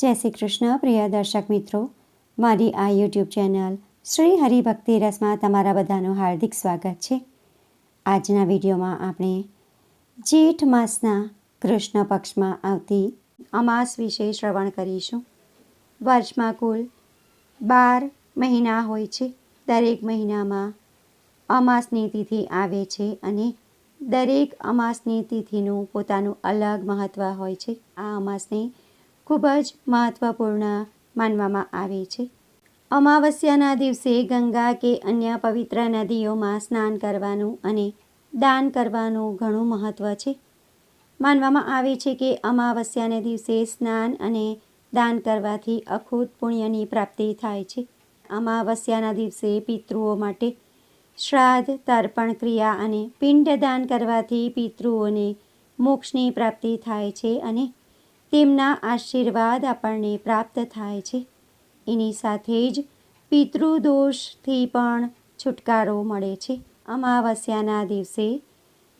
જય શ્રી કૃષ્ણ, પ્રિય દર્શક મિત્રો. મારી આ યુટ્યુબ ચેનલ શ્રી હરિભક્તિ રસમાં તમારા બધાનું હાર્દિક સ્વાગત છે. આજના વિડીયોમાં આપણે જેઠ માસના કૃષ્ણ પક્ષમાં આવતી અમાસ વિશે શ્રવણ કરીશું. વર્ષમાં કુલ બાર મહિના હોય છે. દરેક મહિનામાં અમાસની તિથિ આવે છે અને દરેક અમાસની તિથિનું પોતાનું અલગ મહત્ત્વ હોય છે. આ અમાસને ખૂબ જ મહત્ત્વપૂર્ણ માનવામાં આવે છે. અમાવસ્યાના દિવસે ગંગા કે અન્ય પવિત્ર નદીઓમાં સ્નાન કરવાનું અને દાન કરવાનું ઘણું મહત્ત્વ છે. માનવામાં આવે છે કે અમાવસ્યાના દિવસે સ્નાન અને દાન કરવાથી અખૂત પુણ્યની પ્રાપ્તિ થાય છે. અમાવસ્યાના દિવસે પિતૃઓ માટે શ્રાદ્ધ, તર્પણ ક્રિયા અને પિંડદાન કરવાથી પિતૃઓને મોક્ષની પ્રાપ્તિ થાય છે અને તેમના આશીર્વાદ આપણને પ્રાપ્ત થાય છે. એની સાથે જ પિતૃદોષથી પણ છુટકારો મળે છે. અમાવસ્યાના દિવસે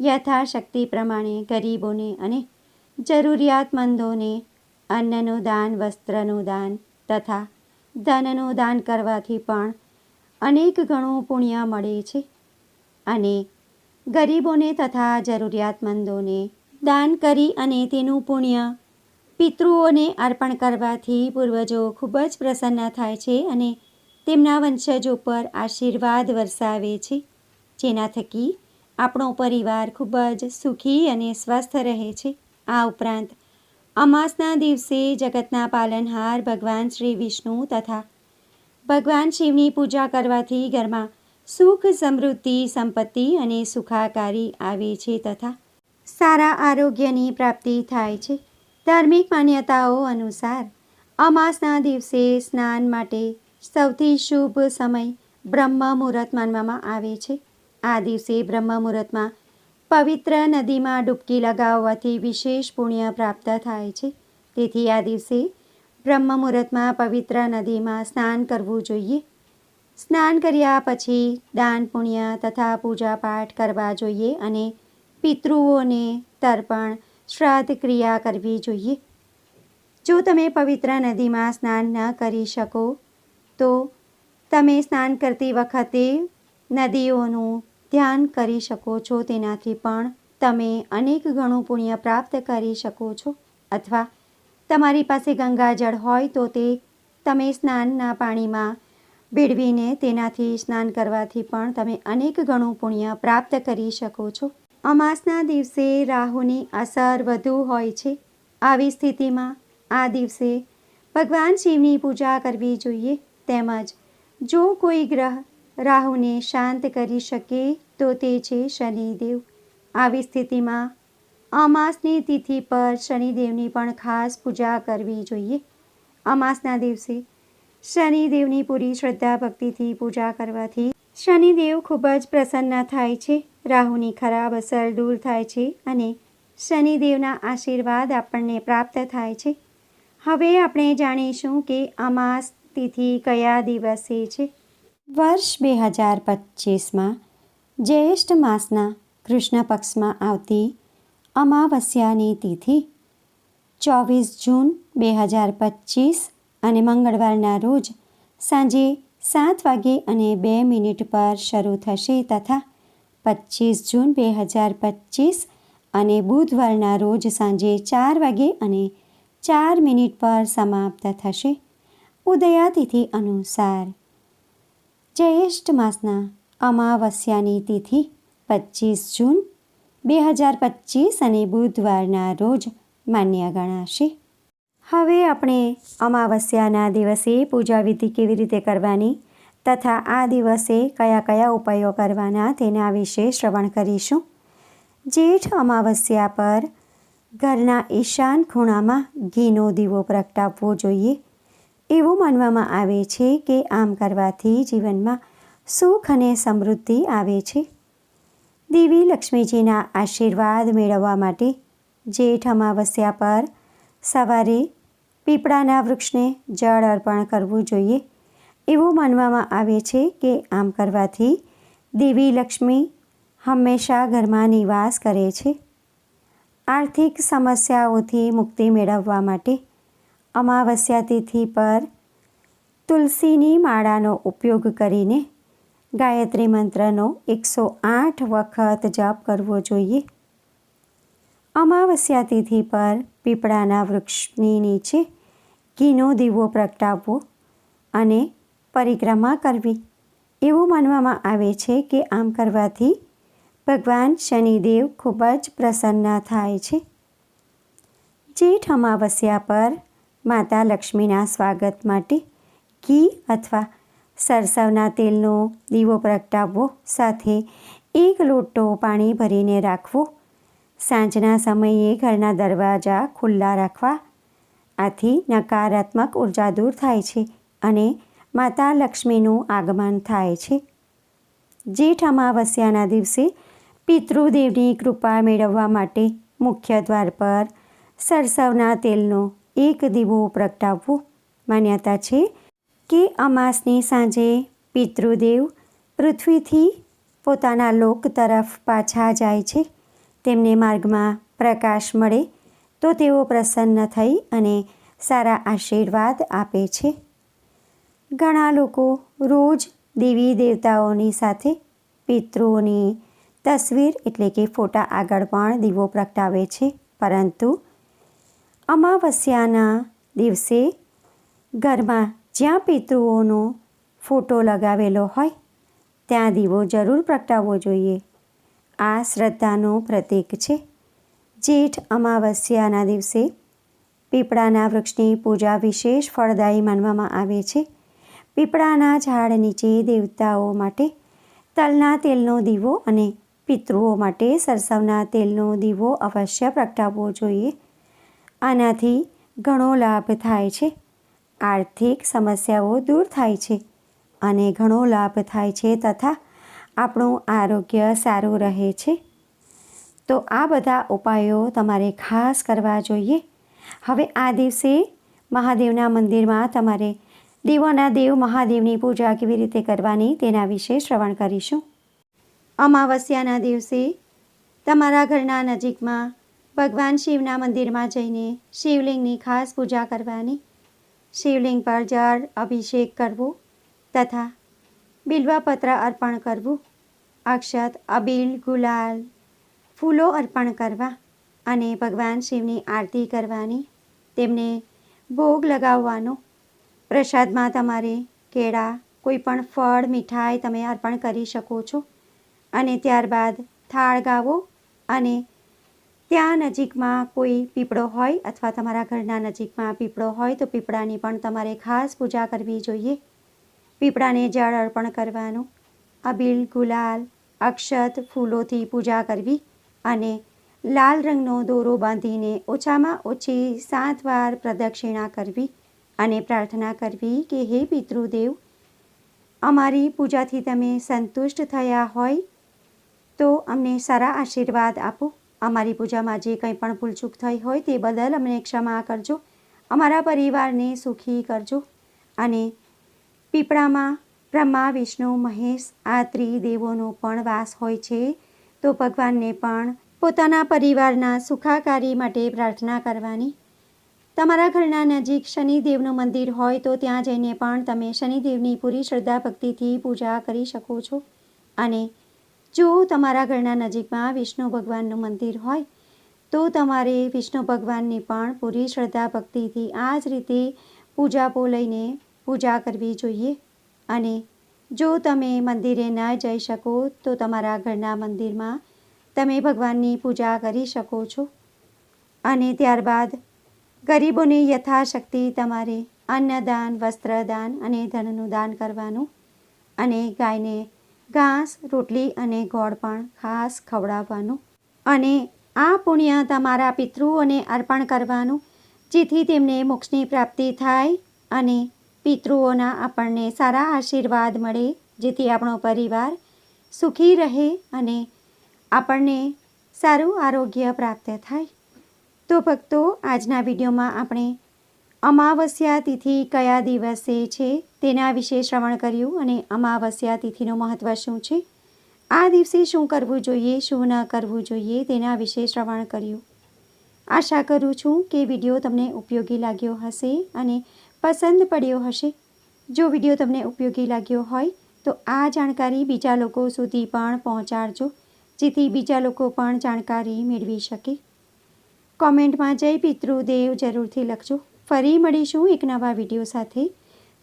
યથાશક્તિ પ્રમાણે ગરીબોને અને જરૂરિયાતમંદોને અન્નનું દાન, વસ્ત્રનું દાન તથા ધનનું દાન કરવાથી પણ અનેક ગણું પુણ્ય મળે છે. અને ગરીબોને તથા જરૂરિયાતમંદોને દાન કરી અને તેનું પુણ્ય પિતૃઓને અર્પણ કરવાથી પૂર્વજો ખૂબ જ પ્રસન્ન થાય છે અને તેમના વંશજો પર આશીર્વાદ વરસાવે છે. જેના થકી આપણો પરિવાર ખૂબ જ સુખી અને સ્વસ્થ રહે છે. આ ઉપરાંત, અમાસના દિવસે જગતના પાલનહાર ભગવાન શ્રી વિષ્ણુ તથા ભગવાન શિવની પૂજા કરવાથી ઘરમાં સુખ, સમૃદ્ધિ, સંપત્તિ અને સુખાકારી આવે છે તથા સારા આરોગ્યની પ્રાપ્તિ થાય છે. ધાર્મિક માન્યતાઓ અનુસાર અમાસના દિવસે સ્નાન માટે સૌથી શુભ સમય બ્રહ્મ મુહૂર્ત માનવામાં આવે છે. આ દિવસે બ્રહ્મ મુહૂર્તમાં પવિત્ર નદીમાં ડૂબકી લગાવવાથી વિશેષ પુણ્ય પ્રાપ્ત થાય છે. તેથી આ દિવસે બ્રહ્મ મુહૂર્તમાં પવિત્ર નદીમાં સ્નાન કરવું જોઈએ. સ્નાન કર્યા પછી દાન, પુણ્ય તથા પૂજાપાઠ કરવા જોઈએ અને પિતૃઓને તર્પણ શ્રાદ્ધ ક્રિયા કરવી જોઈએ. જો તમે પવિત્ર નદીમાં સ્નાન ન કરી શકો, તો તમે સ્નાન કરતી વખતે નદીઓનું ધ્યાન કરી શકો છો. તેનાથી પણ તમે અનેક ગણું પુણ્ય પ્રાપ્ત કરી શકો છો. અથવા તમારી પાસે ગંગાજળ હોય તો તે તમે સ્નાનના પાણીમાં ભેળવીને તેનાથી સ્નાન કરવાથી પણ તમે અનેક ગણું પુણ્ય પ્રાપ્ત કરી શકો છો. અમાસના દિવસે રાહુની અસર વધુ હોય છે. આવી સ્થિતિમાં આ દિવસે ભગવાન શિવની પૂજા કરવી જોઈએ. તેમજ જો કોઈ ગ્રહ રાહુને શાંત કરી શકે, તો તે છે શનિદેવ. આવી સ્થિતિમાં અમાસની તિથિ પર શનિદેવની પણ ખાસ પૂજા કરવી જોઈએ. અમાસના દિવસે શનિદેવની પૂરી શ્રદ્ધા ભક્તિથી પૂજા કરવાથી શનિદેવ ખૂબ જ પ્રસન્ન થાય છે. રાહુની ખરાબ અસર દૂર થાય છે અને શનિદેવના આશીર્વાદ આપણને પ્રાપ્ત થાય છે. હવે આપણે જાણીશું કે અમાસ તિથિ કયા દિવસે છે. વર્ષ બે હજાર પચીસમાં જ્યેષ્ઠ માસના કૃષ્ણ પક્ષમાં આવતી અમાવસ્યાની તિથિ ચોવીસ જૂન બે હજાર પચીસ અને મંગળવારના રોજ સાંજે સાત વાગે અને બે મિનિટ પર શરૂ થશે તથા પચીસ જૂન બે હજાર પચીસ અને બુધવારના રોજ સાંજે ચાર વાગે અને ચાર મિનિટ પર સમાપ્ત થશે. ઉદયાતિથિ અનુસાર. જ્યેષ્ઠ માસના અમાવસ્યાની તિથિ પચીસ જૂન બે હજાર પચીસ અને બુધવારના રોજ માન્ય ગણાશે. હવે આપણે અમાવસ્યાના દિવસે પૂજા વિધિ કેવી રીતે કરવાની? તથા આ દિવસે કયા કયા ઉપાયો કરવાના તેના વિશે શ્રવણ કરીશું. જેઠ અમાવસ્યા પર ઘરના ઈશાન ખૂણામાં ઘીનો દીવો પ્રગટાવવો જોઈએ. એવું માનવામાં આવે છે કે આમ કરવાથી જીવનમાં સુખ અને સમૃદ્ધિ આવે છે. દેવી લક્ષ્મીજીના આશીર્વાદ મેળવવા માટે જેઠ અમાવસ્યા પર સવારે પીપળાના વૃક્ષને જળ અર્પણ કરવું જોઈએ. એવું માનવામાં આવે છે કે આમ કરવાથી દેવી લક્ષ્મી હંમેશા ઘરમાં નિવાસ કરે છે. આર્થિક સમસ્યાઓથી મુક્તિ મેળવવા માટે અમાવસ્યા તિથિ પર તુલસીની માળાનો ઉપયોગ કરીને ગાયત્રી મંત્રનો એકસો આઠ વખત જપ કરવો જોઈએ. અમાવસ્યા તિથિ પર પીપળાના વૃક્ષની નીચે ઘીનો દીવો પ્રગટાવવો અને પરિક્રમા કરવી. એવું માનવામાં આવે છે કે આમ કરવાથી ભગવાન શનિદેવ ખૂબ જ પ્રસન્ન થાય છે. જેઠ અમાવસ્યા પર માતા લક્ષ્મીના સ્વાગત માટે ઘી અથવા સરસવના તેલનો દીવો પ્રગટાવવો, સાથે એક લોટો પાણી ભરીને રાખવો. સાંજના સમયે ઘરના દરવાજા ખુલ્લા રાખવા. આથી નકારાત્મક ઊર્જા દૂર થાય છે અને માતા લક્ષ્મીનું આગમન થાય છે. જેઠ અમાવસ્યાના દિવસે પિતૃદેવની કૃપા મેળવવા માટે મુખ્ય દ્વાર પર સરસવના તેલનો એક દીવો પ્રગટાવવો. માન્યતા છે કે અમાસની સાંજે પિતૃદેવ પૃથ્વીથી પોતાના લોક તરફ પાછા જાય છે. તેમને માર્ગમાં પ્રકાશ મળે તો તેઓ પ્રસન્ન થઈ અને સારા આશીર્વાદ આપે છે. ઘણા લોકો રોજ દેવી દેવતાઓની સાથે પિતૃઓની તસવીર એટલે કે ફોટા આગળ પણ દીવો પ્રગટાવે છે. પરંતુ અમાવસ્યાના દિવસે ઘરમાં જ્યાં પિતૃઓનો ફોટો લગાવેલો હોય, ત્યાં દીવો જરૂર પ્રગટાવવો જોઈએ. આ શ્રદ્ધાનું પ્રતીક છે. જેઠ અમાવસ્યાના દિવસે પીપળાના વૃક્ષની પૂજા વિશેષ ફળદાયી માનવામાં આવે છે. પીપળાના ઝાડ નીચે દેવતાઓ માટે, તલના તેલનો દીવો અને પિતૃઓ માટે સરસવના તેલનો દીવો અવશ્ય પ્રગટાવવો જોઈએ. આનાથી ઘણો લાભ થાય છે. આર્થિક સમસ્યાઓ દૂર થાય છે અને ઘણો લાભ થાય છે તથા આપણું આરોગ્ય સારું રહે છે. તો આ બધા ઉપાયો તમારે ખાસ કરવા જોઈએ. હવે આ દિવસે મહાદેવના મંદિરમાં તમારે દેવોના દેવ મહાદેવની પૂજા કેવી રીતે કરવાની તેના વિશે શ્રવણ કરીશું. અમાવસ્યાના દિવસે તમારા ઘરના નજીકમાં ભગવાન શિવના મંદિરમાં જઈને શિવલિંગની ખાસ પૂજા કરવાની. શિવલિંગ પર જળ અભિષેક કરવો તથા બિલ્વાપત્ર અર્પણ કરવું, અક્ષત, અબીલ, ગુલાલ ફૂલો અર્પણ કરવા અને ભગવાન શિવની આરતી કરવાની. તેમને ભોગ લગાવવાનો પ્રસાદમાં તમારે કેળા કોઈ પણ ફળ, મીઠાઈ તમે અર્પણ કરી શકો છો. અને ત્યારબાદ થાળ ગાવો અને ત્યાં નજીકમાં કોઈ પીપળો હોય અથવા તમારા ઘરના નજીકમાં પીપળો હોય તો પીપળાની પણ તમારે ખાસ પૂજા કરવી જોઈએ. પીપળાને જળ અર્પણ કરવાનું. અબીલ, ગુલાલ, અક્ષત ફૂલોથી પૂજા કરવી અને લાલ રંગનો દોરો બાંધીને ઓછામાં ઓછી સાત વાર પ્રદક્ષિણા કરવી. અને પ્રાર્થના કરવી કે હે પિતૃદેવ, અમારી પૂજાથી તમે સંતુષ્ટ થયા હોય તો અમને સારા આશીર્વાદ આપો. અમારી પૂજામાં જે કંઈ પણ ભૂલચૂક થઈ હોય તે બદલ અમને ક્ષમા કરજો. અમારા પરિવારને સુખી કરજો. અને પીપળામાં બ્રહ્મા, વિષ્ણુ, મહેશ, આ ત્રિદેવોનો પણ વાસ હોય છે તો ભગવાનને પણ પોતાના પરિવારના સુખાકારી માટે પ્રાર્થના કરવાની. તમારા ઘરના નજીક શનિદેવનું મંદિર હોય તો ત્યાં જઈને પણ તમે શનિદેવની પૂરી શ્રદ્ધા ભક્તિથી પૂજા કરી શકો છો. અને જો તમારા ઘરના નજીકમાં વિષ્ણુ ભગવાનનું મંદિર હોય, તો તમારે વિષ્ણુ ભગવાનની પણ પૂરી શ્રદ્ધા ભક્તિથી આ જ રીતે પૂજાપો લઈને પૂજા કરવી જોઈએ. અને જો તમે મંદિરે ન જઈ શકો, તો તમારા ઘરના મંદિરમાં તમે ભગવાનની પૂજા કરી શકો છો. અને ત્યારબાદ ગરીબોને યથાશક્તિ તમારે અન્નદાન, વસ્ત્રદાન અને ધનનું દાન કરવાનું અને ગાયને ઘાસ, રોટલી અને ગોળ પણ ખાસ ખવડાવવાનું અને આ પુણ્ય તમારા પિતૃઓને અર્પણ કરવાનું, જેથી તેમને મોક્ષની પ્રાપ્તિ થાય અને પિતૃઓના આપણને સારા આશીર્વાદ મળે, જેથી આપણો પરિવાર સુખી રહે અને આપણને સારું આરોગ્ય પ્રાપ્ત થાય. તો ભક્તો, આજના વિડીયોમાં આપણે અમાવસ્યા તિથિ કયા દિવસે છે તેના વિશે શ્રવણ કર્યું અને અમાવસ્યા તિથિનું મહત્ત્વ શું છે? આ દિવસે શું કરવું જોઈએ, શું ન કરવું જોઈએ તેના વિશે શ્રવણ કર્યું. આશા કરું છું કે વીડિયો તમને ઉપયોગી લાગ્યો હશે અને પસંદ પડ્યો હશે. જો વીડિયો તમને ઉપયોગી લાગ્યો હોય, તો આ જાણકારી બીજા લોકો સુધી પણ પહોંચાડજો, જેથી બીજા લોકો પણ જાણકારી મેળવી શકે. કોમેન્ટમાં જય પિતૃદેવ જરૂરથી લખજો. ફરી મળીશું એક નવા વીડિયો સાથે.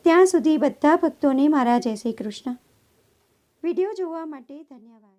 ત્યાં સુધી બધા ભક્તોને મારા જય શ્રી કૃષ્ણ. વીડિયો જોવા માટે ધન્યવાદ.